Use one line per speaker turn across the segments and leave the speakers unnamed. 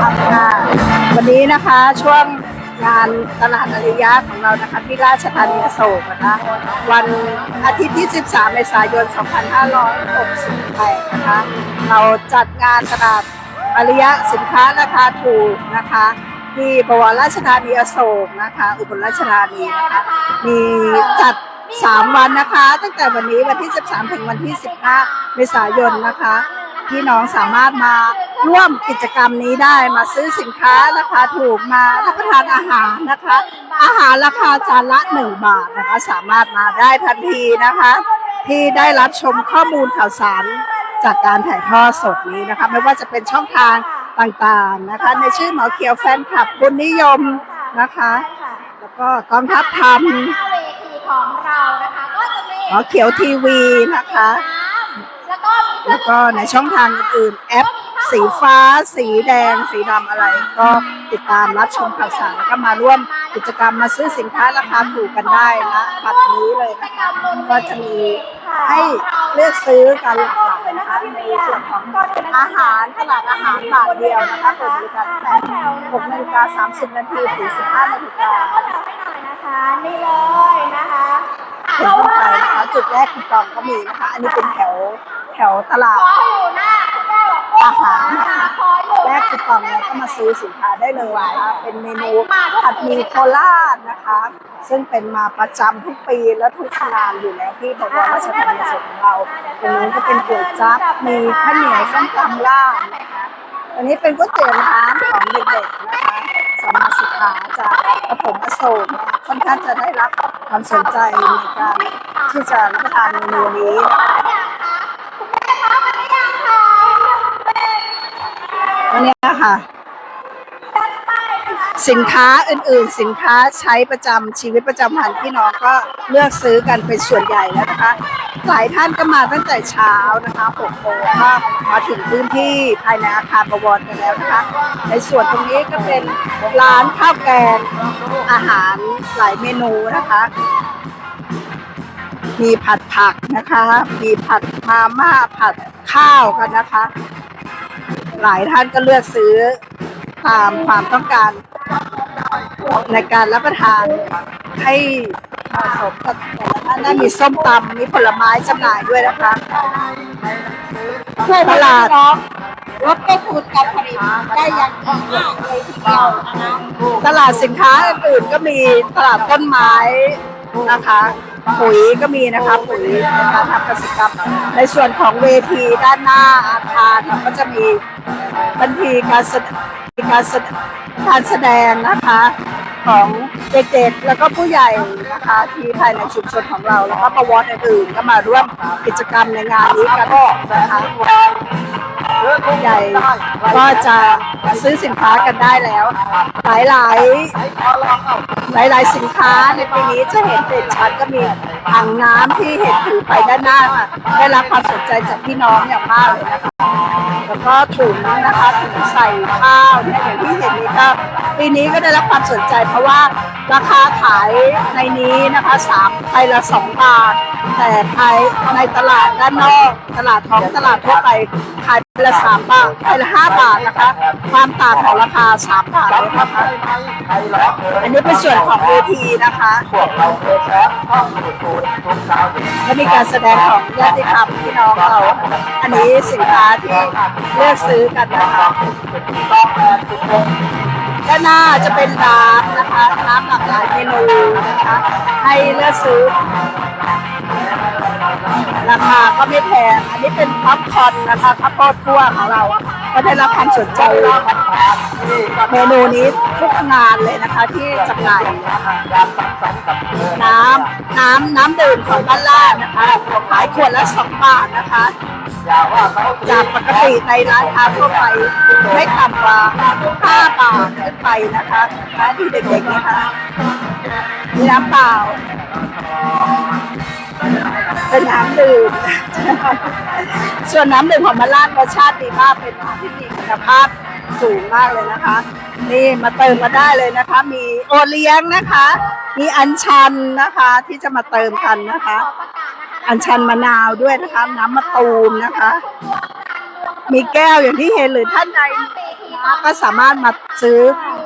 ค่ะวันนี้นะคะช่วงงานตลาดอริยะของเรานะคะที่ราชธานีอโศกนะคะวันอาทิตย์ที่ 13 เมษายน 2568 นะคะเราจัดงานตลาดอริยะสินค้าราคาถูกนะคะที่บวรราชธานีอโศกนะคะอุบลราชธานีนะคะมีจัด 3 วันนะคะ ตั้งแต่วันนี้วันที่ 13 ถึงวันที่ 15 เมษายนนะคะ พี่น้องสามารถมาร่วมกิจกรรมนี้ได้มาซื้อสินค้าราคาถูกมารับประทานอาหารนะคะ อาหารราคาจานละ 1 บาทนะคะสามารถมาได้ทันทีนะคะ ที่ได้รับชมข้อมูลข่าวสารจากการถ่ายทอดสดนี้นะคะไม่ว่าจะเป็นช่องทางต่างๆนะคะ ในชื่อหมอเขียวแฟนคลับบุญนิยมนะคะ แล้วก็กองทัพธรรม
หน้าเวทีของเรานะคะก็จะมี
หมอเขียวทีวีนะคะ
แล้วก็มีเครื่
แล้
อง
วก็ในช่องทางอื่นๆแอป สีฟ้า สีแดง สีดำอะไร ก็ติดตามรับชมข่าวสารแล้วก็มาร่วมกิจกรรมมาซื้อสินค้าราคาถูกกันได้นะบัดนี้เลยนะคะก็จะมีให้เลือกซื้อกันหลากหลายนะคะในส่วนของอาหารตลาดอาหารบาทเดียวนะคะเปิดบริการตั้งแต่6นาฬิกา30 นาทีถึง 15 นาฬิกา
ก็แถวให้หน่อยนะคะนี่เลยนะคะ
เห็นเข้าไปนะคะจุดแรกคูปองก็มีนะคะ อันนี้เป็นแถว แถวตลาด
ขออยู่หน้าคุณแม่บอกว่า
อาหารนะ
นะคะขออยู่
แรกคูปองแล้วก็มาซื้อสินค้าได้เลยนะคะเป็นเมนูผัดหมี่โคราชนะคะ ซึ่งเป็นมาประจำทุกปีและทุกงานอยู่แล้วที่บวรราชธานีสดของเราตรงนี้ก็เป็นก๋วยจั๊บมีข้าวเหนียวส้มตำลาบนะคะอันนี้เป็นก๋วยเตี๋ยวน้ำของเด็กๆนะคะสมาสิกขาจากประถมอโศกนะค่อนข้างจะได้รับความสนใจในการที่จะรับประทานเมนูนี้นะคะ
ค่ะ
สินค้าอื่นๆ สินค้าใช้ประจำชีวิตประจำวันพี่น้องก็เลือกซื้อกันเป็นส่วนใหญ่แล้วนะคะ หลายท่านก็มาตั้งแต่เช้านะคะ6โมงก็มาถึงพื้นที่ภายในอาคารประวรกันแล้วนะคะ ในส่วนตรงนี้ก็เป็นร้านข้าวแกงอาหารหลายเมนูนะคะมีผัดผักนะคะ มีผัดมาม่าผัดข้าวกันนะคะ หลายท่านก็เลือกซื้อตามความต้องการในการรับประทานให้เหมาะสมกับแต่ละท่านได้มีส้มตำมีผลไม้จำหน่ายด้วยนะคะตลาด
ลดต้นทุนการผลิตได้อย่างมากเลยทีเดียวนะคะ
ตลาดสินค้าอื่นๆก็มีตลาดต้นไม้นะคะปุ๋ยก็มีนะคะปุ๋ยในการทำเกษตรกรรมในส่วนของเวทีด้านหน้าอาคารเราก็จะมี บันทีการแสดมีการแสดการแสดงนะคะของเด็กๆ แล้วก็ผู้ใหญ่นะคะที่ภายในชุมชนของเรา แล้วก็ประวัติอื่นๆก็มาร่วมกิจกรรมในงานนี้กันนะคะผู้ใหญ่ก็จะซื้อสินค้ากันได้แล้ว หลายๆหลายๆสินค้าในปีนี้จะเห็นเด่นชัดก็มีถังน้ำที่เห็นถือไปด้านหน้า ได้รับความสนใจจากพี่น้องอย่างมากเลยนะคะ แล้วก็ถุงนะคะถุงใส่ข้าวเนี่ยอย่างที่เห็นนี้ก็ปีนี้ก็ได้รับความสนใจเพราะว่าราคาขายในนี้นะคะสามไปละสองบาทแต่ภายในตลาดด้านนอก ตลาดท้องตลาดทั่วไปขายไป ละสามบาทไปละห้าบาทนะคะ ความต่างของราคาสามบาทเลยนะคะ อันนี้เป็นส่วนของเวทีนะคะและมีการแสดงของญาติธรรมพี่น้องเรา อันนี้สินค้าที่เลือกซื้อกันนะคะด้านหน้าจะเป็นร้านนะคะร้านหลากหลายเมนูนะคะ ให้เลือกซื้อ ราคาก็ไม่แพง อันนี้เป็นพับคอนนะคะข้าวโพดคั่วของเรา ก็ได้รับความสนใจเมนูนี้ทุกงานเลยนะคะที่จำหน่ายนะคะน้ำน้ำน้ำดื่มของบ้านล่านะคะขายขวดละสองบาทนะคะ จากปกติในร้านค้าทั่วไปไม่ต่ำกว่าห้าบาทขึ้นไปนะคะร้านที่เด็กๆนะคะมีน้ำเปล่า เป็นน้ำดื่ม ส่วนน้ำดื่มของมาลาดรสชาติดีมากเป็นน้ำที่มีคุณภาพสูงมากเลยนะคะ นี่มาเติมมาได้เลยนะคะ มีโอเลี้ยงนะคะ มีอัญชันนะคะที่จะมาเติมกันนะคะ
อั
ญชันมะนาวด้วยนะคะ น้ำมะตูมนะคะ มีแก้วอย่างที่เห็นหรือท่านใดก็สามารถมาซื้อ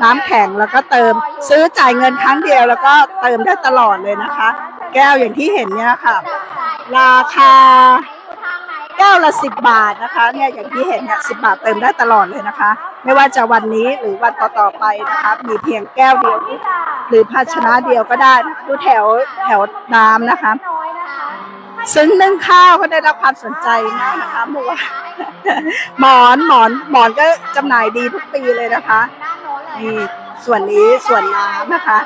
น้ำแข็งแล้วก็เติม ซื้อจ่ายเงินครั้งเดียวแล้วก็เติมได้ตลอดเลยนะคะ แก้วอย่างที่เห็นเนี่ยค่ะ ราคาแก้วละสิบบาทนะคะเนี่ยอย่างที่เห็นเนี่ยสิบาทเติมได้ตลอดเลยนะคะ ไม่ว่าจะวันนี้หรือวันต่อๆไปนะคะมีเพียงแก้วเดียว หรือภาชนะเดียวก็ได้นะดูแถวแถวน้ำนะคะ ซึ่งนึ่งข้าวก็ได้รับความสนใจมากนะคะเมื่อวาหมอนหมอนหมอนก็จำหน่ายดีทุกปีเลยนะคะนี่ส่วนนี้ส่วนน้ำนะคะ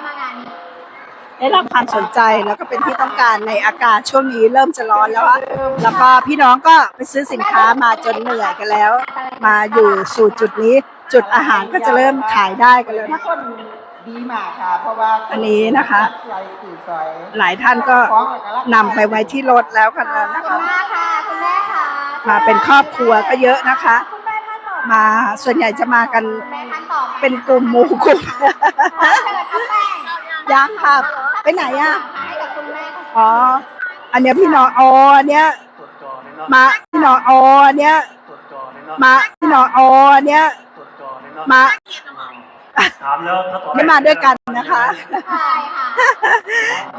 ได้รับความสนใจแล้วก็เป็นที่ต้องการในอากาศช่วงนี้เริ่มจะร้อนแล้วอะแล้วก็พี่น้องก็ไปซื้อสินค้ามาจนเหนื่อยกันแล้ว มาอยู่สู่จุดนี้ จุดอาหารก็จะเริ่มขายได้กันแล้วนะคะ
ดีมากค่ะเพราะว่า
อันนี้นะคะ
ใส่สื่อซอย
หลายท่านก็นำไปไว้ที่รถแล้วกันแล้วนะคะ
มาค่ะคุณแม่ค่ะ
มาเป็นครอบครัวก็เยอะนะคะ
คุณแม่ท่านต่อ
มาส่วนใหญ่จะมากัน
คุณแม่ท่านต่อ
เป็นกลุ่มหมู่กลุ่ม
เชิญครับแป้ง
ยังค่ะ ไปไหนอะ
ให้กับคุณแม่
อ๋อ อันเนี้ยพี่น้องอ๋ออันเนี้ย
ส่วนจอในเนาะ
มาพี่น้องอ๋ออันเนี้ย
ส่วนจอในเนาะ
มาพี่น้องอ๋ออันเนี้ย
ส่วนจอในเนาะ
มา
ถามแล้วถ้าตอน
ได้มาด้วยกันนะคะ
ใช่ค่ะ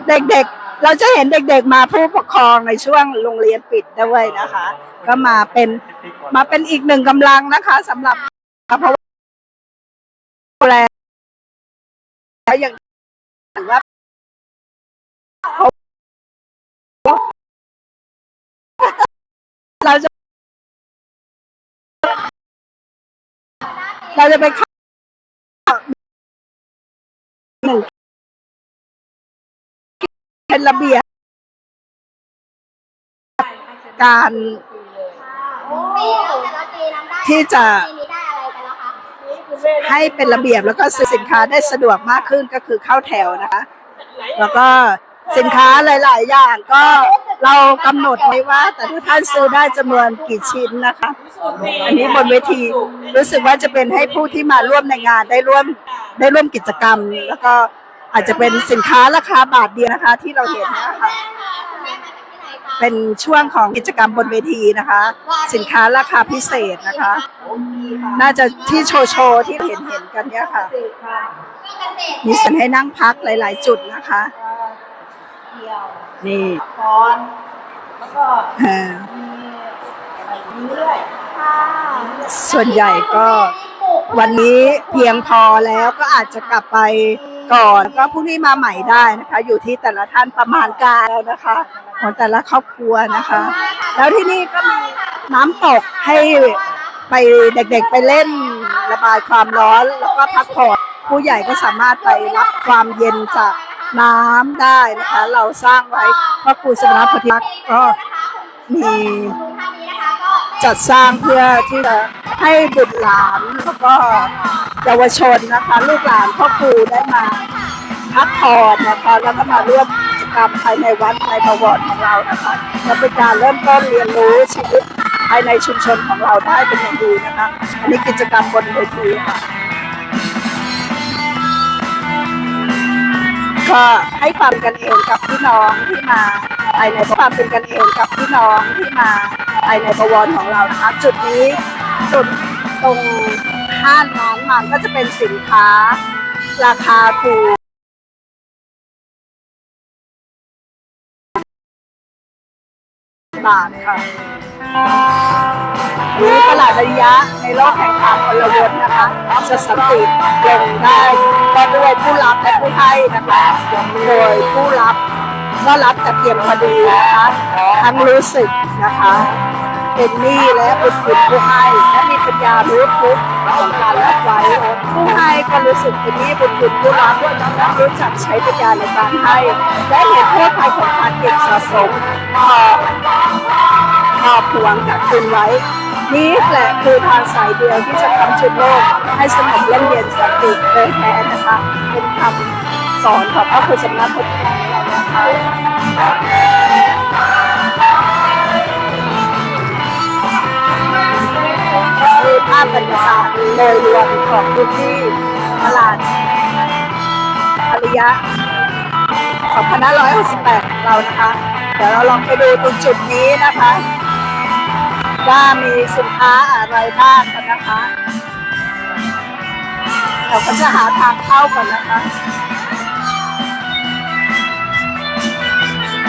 เด็กๆ เราจะเห็นเด็กๆ มาผู้ปกครองในช่วงโรงเรียนปิดด้วยนะคะ ก็มาเป็นมาเป็นอีกหนึ่งกำลังนะคะสำหรับเพราะว่าดูแลแล้วยัง ถือว่าเราจะ เราจะไปเข้าหนึ่งเป็นระเบียบการที่จะ ให้เป็นระเบียบแล้วก็ซื้อสินค้าได้สะดวกมากขึ้นก็คือเข้าแถวนะคะ แล้วก็สินค้าหลาย ๆ อย่างก็เรากำหนดไว้ว่า แต่ละท่านซื้อได้จำนวนกี่ชิ้นนะคะ อันนี้บนเวทีรู้สึกว่าจะเป็นให้ผู้ที่มาร่วมในงานได้ร่วมได้ร่วมกิจกรรม แล้วก็อาจจะเป็นสินค้าราคาบาทเดียวนะคะที่เราเห็นนะคะ เป็นช่วงของกิจกรรมบนเวทีนะคะ สินค้าราคาพิเศษนะคะ น่าจะที่โชว์โชว์ที่เห็นเห็นกันเนี่ยค่ะ
เกษตร
มีส่วนให้นั่งพักหลาย ๆ จุดนะคะ
เที่ยว
นี่
คอนแล้วก็
เอ่อ
มีอะไรเรื่อย
ค่ะ
ส่วนใหญ่ก็ วันนี้เพียงพอแล้วก็อาจจะกลับไปก่อนก็พรุ่งนี้มาใหม่ได้นะคะ อยู่ที่แต่ละท่านประมาณการแล้วนะคะของแต่ละครอบครัวนะคะ แล้วที่นี่ก็มีน้ำตกให้ไปเด็กๆไปเล่นระบายความร้อนแล้วก็พักผ่อนผู้ใหญ่ก็สามารถไปรับความเย็นจากน้ำได้นะคะ เราสร้างไว้พระครูสมณพธิรักษ์ก็มีจัดสร้างเพื่อที่จะ ให้บุตรหลานแล้วก็เยาวชนนะคะ ลูกหลานพ่อครูได้มาพักผ่อนนะคะแล้วก็มาร่วมกิจกรรมภายในวัดในประวัติของเรานะคะและเป็นการเริ่มต้นเรียนรู้ชีวิตภายในชุมชนของเราได้เป็นอย่างดีนะคะอันนี้กิจกรรมบนเวทีค่ะก็ให้ความกันเองกับพี่น้องที่มาภายในความเป็นกันเองกับพี่น้องที่มาภายในประวรของเรานะคะจุดนี้ จุดตรงห้างน้องมันก็จะเป็นสินค้าราคาถูกบาทค่ะนี้ตลาดระยะในโลกแห่งความพลวนนะคะจะสติลงได้ก็ด้วยผู้รับและผู้ให้นะคะโดยผู้รับก็รับแต่เพียงพอดีนะคะทั้งรู้สึกนะคะ เป็นหนี้และบุญคุณผู้ให้และมีปัญญารู้ทุกข์ของการรับไว้ผู้ให้ก็รู้สึกเป็นหนี้บุญคุณผู้รับและรู้จักใช้ปัญญาในการให้ และเห็นโทษภัยของการเก็บสะสมพอพอพวงกับคุณไว้ นี้แหละคือทางสายเดียวที่จะทำชุดโลก ให้สงบร่มเย็นสันติโดยแท้นะคะเป็นคำสอนของพระพุทธสำนักพุทธเรานะคะ คือภาพบรรยากาศโดยรวมของพื้นที่ตลาดอริยะ2568เรานะคะ เดี๋ยวเราลองไปดูตรงจุดนี้นะคะ ว่ามีสินค้าอะไรบ้างกันนะคะ เราก็จะหาทางเข้าก่อนนะคะ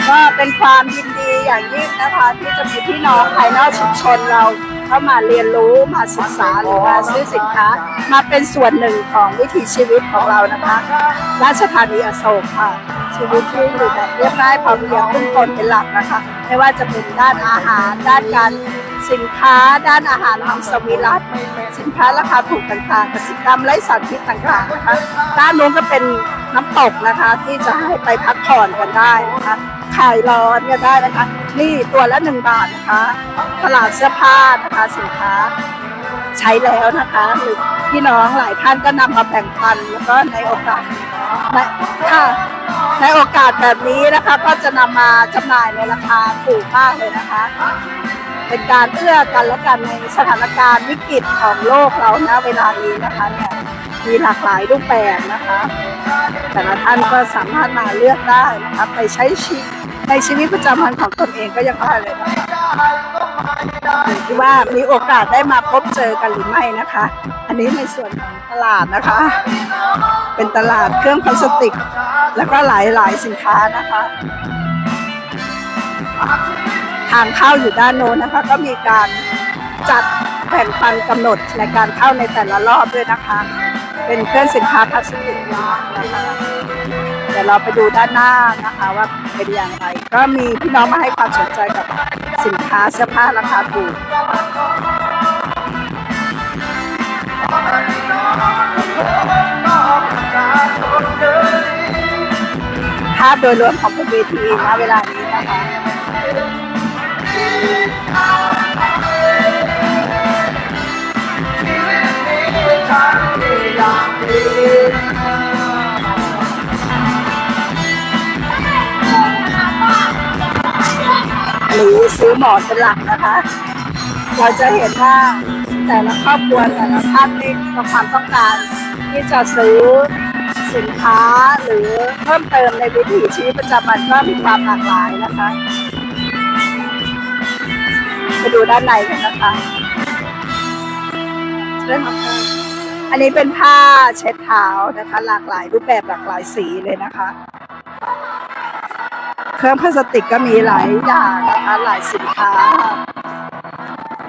ก็เป็นความยินดีอย่างยิ่งนะคะที่จะมีพี่น้องภายนอกชุมชนเรา เข้ามาเรียนรู้มาศึกษาหรือมาซื้อสินค้า มาเป็นส่วนหนึ่งของวิถีชีวิตของเรานะคะราชธานีอโศกค่ะชีวิตที่อยู่แบบเรียบง่ายพอเพียงพึ่งตนเป็นหลักนะคะ ไม่ว่าจะเป็นด้านอาหาร ด้านการสินค้า ด้านอาหารของสวีรัตสินค้าราคาถูกต่างๆกสิกรรมไร้สารพิษต่างๆนะคะด้านนู้นก็เป็นน้ำตกนะคะที่จะให้ไปพักผ่อนกันได้นะคะคลายร้อนกันได้นะคะ นี่ตัวละหนึ่งบาทนะคะ ตลาดเสื้อผ้านะคะสินค้า ใช้แล้วนะคะหรือพี่น้องหลายท่านก็นำมาแบ่งปันแล้วก็ในโอกาสในค่ะในโอกาสแบบนี้นะคะ ก็จะนำมาจำหน่ายในราคาถูกมากเลยนะคะ เป็นการเอื้อกันและกันในสถานการณ์วิกฤตของโลกเราณเวลานี้นะคะเนี่ยมีหลากหลายรูปแบบนะคะ แต่ละท่านก็สามารถมาเลือกได้นะคะไปใช้ชีวิต ในชีวิตประจำวันของตนเองก็ยังได้เลยคะอยู่ที่ว่ามีโอกาสได้มาพบเจอกันหรือไม่นะคะ อันนี้ในส่วนของตลาดนะคะ เป็นตลาดเครื่องพลาสติก แล้วก็หลายๆสินค้านะคะ ทางเข้าอยู่ด้านโน้นนะคะ ก็มีการจัดแบ่งปันกำหนดในการเข้าในแต่ละรอบด้วยนะคะ เป็นเครื่องสินค้าพลาสติกนะคะ ดี๋ยวเราไปดูด้านหน้านะคะว่าเป็นอย่างไร ก็มีพี่น้องมาให้ความสนใจกับสินค้าเสื้อผ้าราคาถูกภาพโดยรวมของบนเวทีณเวลานี้นะคะ หรือซื้อหมอนเป็นหลักนะคะ เราจะเห็นว่าแต่ละครอบครัวแต่ละท่านนี่มีความต้องการที่จะซื้อสินค้าหรือเพิ่มเติมในวิถีชีวิตประจำวันก็มีความหลากหลายนะคะไปดูด้านในกันนะคะเริ่มค่ะอันนี้เป็นผ้าเช็ดเท้านะคะ หลากหลายรูปแบบหลากหลายสีเลยนะคะ เครื่องพลาสติกก็มีหลายอย่างนะคะหลายสินค้า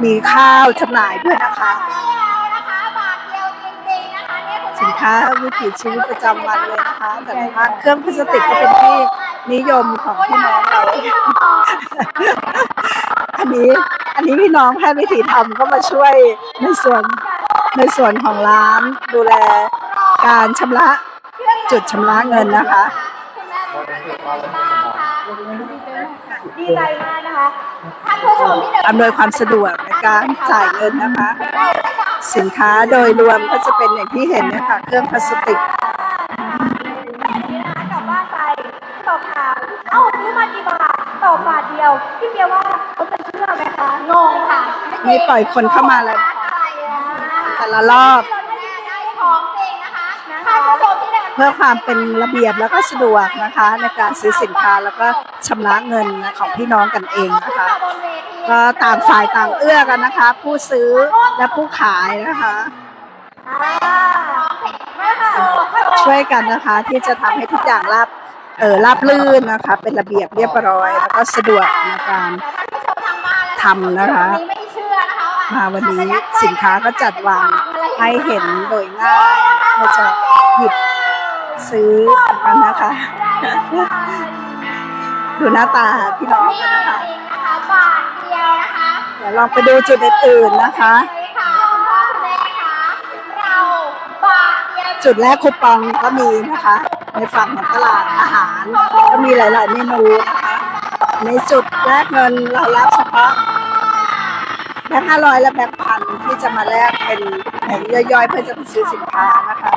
มีข้าวจำหน่ายด้วยนะคะ
สินคะเนี่ยคุณแม่
สินค้าวิถีชีวิตประจำวันเลยนะคะ แต่ละเครื่องพลาสติกก็เป็นที่นิยมของพี่น้องเรา อันนี้อันนี้พี่น้องแพทย์วิถีธรรมก็มาช่วยในส่วนในส่วนของร้านดูแลการชำระจุดชำระเงินนะคะ
ดีใจมากนะคะท่านผู้ชมที่เดิน
อำนวยความสะดวกในการจ่ายเงินนะคะ สินค้าโดยรวมก็จะเป็นอย่างที่เห็นนะคะเครื่องพลาสติก
กลับบ้านไปตอบถามเอ้าซื้อมากี่บาทตอบบาทเดียวพี่เบียร์ว่าเขาจะเชื่อไหมคะงงค่ะ
มีปล่อยคนเข้ามาแล้ว
อะไรอะ
แต่ละรอบ
ของจริงนะคะท่านผู้ชมที่ เพื่
อความเป็นระเบียบแล้วก็สะดวกนะคะในการซื้อสินค้าแล้วก็ชำระเงินของพี่น้องกันเองนะคะก็ต่างฝ่ายต่างเอื้อกันนะคะ ผู้ซื้อและผู้ขายนะคะช่วยกันนะคะที่จะทำให้ทุกอย่างราบเออราบลื่นนะคะ เป็นระเบียบเรียบร้อย แล้วก็สะดวกในการทำนะคะ
ไม่เชื่อนะคะ
มาวันนี้สินค้าก็จัดวางให้เห็นโดยง่ายเพื่อจะหยิบ ซื้อกันนะคะ ดูหน้าตาพี่น้อง
นี่
กันนะคะ
จริงนะคะบาทเดียวนะคะ
เดี๋ยวลองไปดูจุดอื่นๆนะคะ
ใช่ค่ะคุณพ่อคุณแม่คะเราบาทเดียว
จุดแรกคูปองก็มีนะคะ ในฝั่งของตลาดอาหาร ก็มีหลายๆเมนูนะคะในจุดแรกเงินเรารับเฉพาะแบงค์ห้าร้อยและแบงค์พันที่จะมาแลกเป็นแบงค์ย่อยๆ เพื่อจะไปซื้อสินค้านะคะ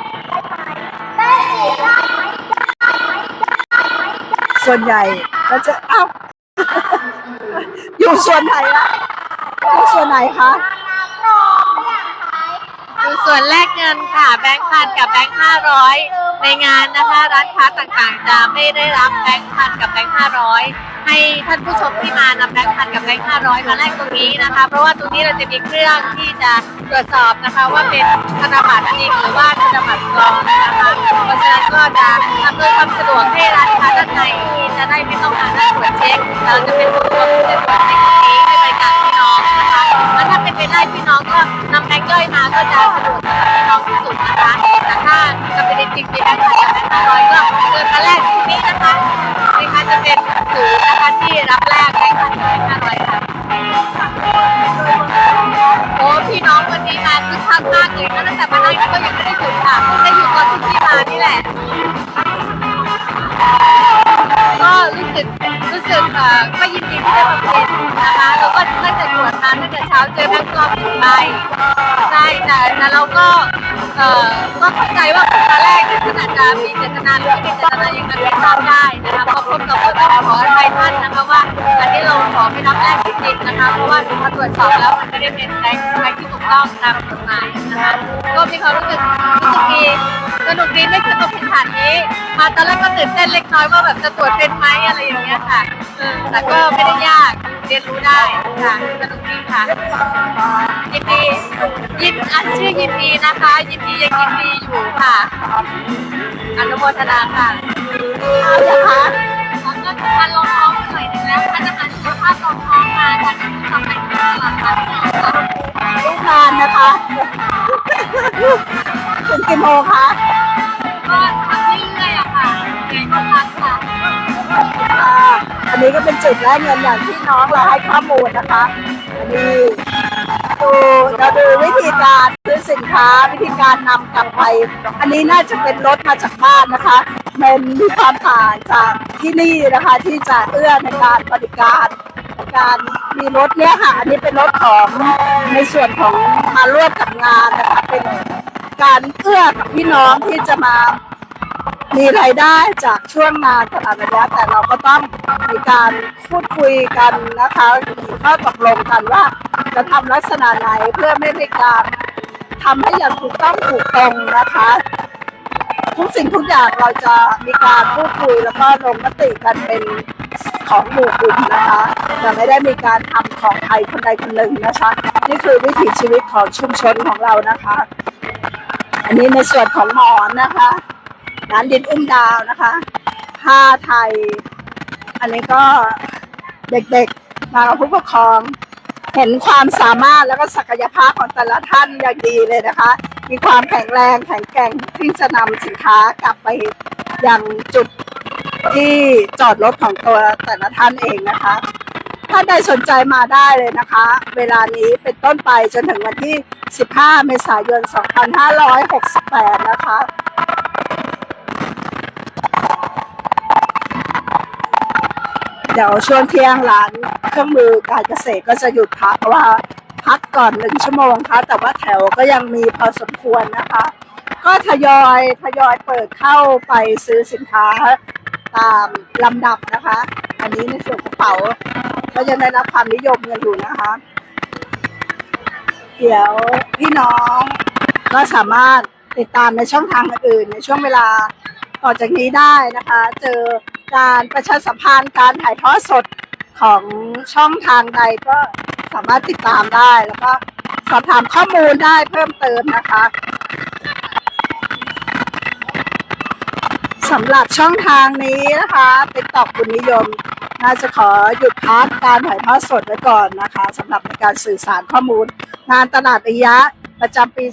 ส่วนใหญ่ก็จะเอ้าอยู่ส่วนไหนอะอยู่ส่วนไหนคะ
อยู่
ส่วนแลกเงินค่ะ แบงค์พันกับแบงค์ห้าร้อยในงานนะคะร้านค้าต่างๆ จะไม่ได้รับแบงค์พันกับแบงค์ห้าร้อย ให้ท่านผู้ชมที่มานำแบงค์พันกับแบงค์ห้าร้อยมาแลกตรงนี้นะคะ เพราะว่าตรงนี้เราจะมีเครื่องที่จะตรวจสอบนะคะว่าเป็นธนบัตรจริงหรือว่าธนบัตรปลอมนะคะเพราะฉะนั้นก็จะอำนวยความสะดวกให้ร้านค้าด้านในที่จะได้ไม่ต้องหาหน้าตรวจเช็คเราจะเป็นศูนย์รวตรวจในตรงนี้ให้บริการพี่น้องนะคะแล้วถ้าเป็นไปได้พี่น้องก็นำแบงค์ย่อยมาก็จะสะดวก จะเป็นะคะที่รับแลกแบงค์พันกับแบงค์ห้าร้อยค่ะโอ้พี่น้องวันนี้มาคึกคักมากเลยนะตั้งแต่มานั่งก็ยังไม่ได้หยุดค่ะเพิ่งได้หยุดตอนที่พี่มานี่แหละ ก็รู้สึกรู้สึกเอ่อก็ยินดีที่ได้มาเป็นนะคะแล้วก็ตั้งแต่ตรวจมาตั้งแต่เช้าเจอแบงค์ปลอมหนึ่งใบใช่แต่แต่เราก็เอ่อก็เข้าใจว่าตอนแรกเนี่ยท่านอาจจะมีเจตนาหรือไม่มีเจตนายังไงไม่ทราบได้นะคะ พอพบเราก็ต้องขออภัยท่านนะคะว่าอันนี้เราขอไม่รับแรกจริงๆนะคะเพราะว่าพอตรวจสอบแล้วมันไม่ได้เป็นแบงค์แบงค์ที่ถูกต้องตามกฎหมายนะคะก็มีความรู้สึกรู้สึกดีสนุกดีไม่เคยมาเป็นฐานนี้ มาตอนแรกก็ตื่นเต้นเล็กน้อยว่าแบบจะตรวจเป็นไหมอะไรอย่างเงี้ยค่ะเออแต่ก็ไม่ได้ยากเรียนรู้ได้ค่ะสนุกดีค่ะยินดียินอันชื่อยินดีนะคะ ยินดียังยินดีอยู่ค่ะอนุโมทนาค่ะเอาละคะ ก็จะมาลงท้องหน่อยหนึงแล้วท่านจะมาสุขภาพลองท้องมาท่านจะทำไปตลอดค่ะ
ลูกทานนะคะถึงกี่โมงคะ
ก็ทำเรื่อยๆอะค่ะเรียนก็พักค่ะ
อันนี้ก็เป็นจุดแรกเงินอย่างที่น้องเราให้ข้อมูลนะคะอันนี้ เราดูวิธีการซื้อสินค้าวิธีการนำกลับไป อันนี้น่าจะเป็นรถมาจากบ้านนะคะมันมีความต่างจากที่นี่นะคะที่จะเอื้อในการบริการการมีรถเนี่ยค่ะอันนี้เป็นรถของในส่วนของมาร่วมกับงานนะคะเป็นการเอื้อกับพี่น้องที่จะมา มีรายได้จากช่วงงานตลาดระยะแต่เราก็ต้องมีการพูดคุยกันนะคะมีข้อตกลงกันว่า จะทำลักษณะไหนเพื่อไม่ให้การทำให้อย่างถูกต้องถูกตรงนะคะทุกสิ่งทุกอย่างเราจะมีการพูดคุยแล้วก็ลงมติกันเป็นของหมู่กลุ่มนะคะจะไม่ได้มีการทำของใครคนใดคนหนึ่งนะคะนี่คือวิถีชีวิตของชุมชนของเรานะคะ อันนี้ในส่วนของหมอนนะคะ ร้านดินอุ้มดาวนะคะ ผ้าไทย อันนี้ก็เด็กๆ มากับผู้ปกครอง เห็นความสามารถแล้วก็ศักยภาพของแต่ละท่านอย่างดีเลยนะคะ มีความแข็งแรงแข็งแกร่งที่จะนำสินค้ากลับไปยังจุดที่จอดรถของตัวแต่ละท่านเองนะคะถ้าใดสนใจมาได้เลยนะคะ เวลานี้เป็นต้นไปจนถึงวันที่ 15 เมษายน 2568 นะคะ เดี๋ยวช่วงเที่ยงร้านเครื่องมือการเกษตรก็จะหยุดพักเพราะว่าพักก่อนหนึ่งชั่วโมงค่ะแต่ว่าแถวก็ยังมีพอสมควรนะคะ ก็ทยอยทยอยเปิดเข้าไปซื้อสินค้าตามลำดับนะคะ อันนี้ในส่วนกระเป๋าก็ยังได้รับความนิยมกันอยู่นะคะ เดี๋ยวพี่น้องก็สามารถติดตามในช่องทางอื่นในช่วงเวลา ต่อจากนี้ได้นะคะ เจอการประชาสัมพันธ์การถ่ายทอดสดของช่องทางใดก็สามารถติดตามได้แล้วก็สอบถามข้อมูลได้เพิ่มเติมนะคะสำหรับช่องทางนี้นะคะติ๊กตอกบุญนิยม น่าจะขอหยุดพักการถ่ายทอดสดไว้ก่อนนะคะสำหรับในการสื่อสารข้อมูล งานตลาดระยะประจำปี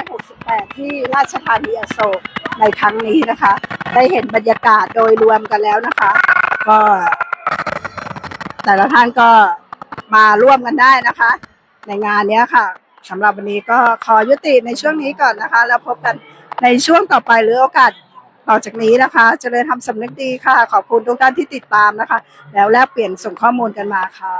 2568 ที่ราชธานีอโศก ในครั้งนี้นะคะ ได้เห็นบรรยากาศโดยรวมกันแล้วนะคะ ก็ แต่ละท่านก็มาร่วมกันได้นะคะ ในงานนี้ค่ะสำหรับวันนี้ก็ขอยุติในช่วงนี้ก่อนนะคะ แล้วพบกันในช่วงต่อไปหรือโอกาสต่อจากนี้นะคะเจริญทำสำนึกดีค่ะ ขอบคุณทุกท่านที่ติดตามนะคะ แล้วแลกเปลี่ยนส่งข้อมูลกันมาค่ะ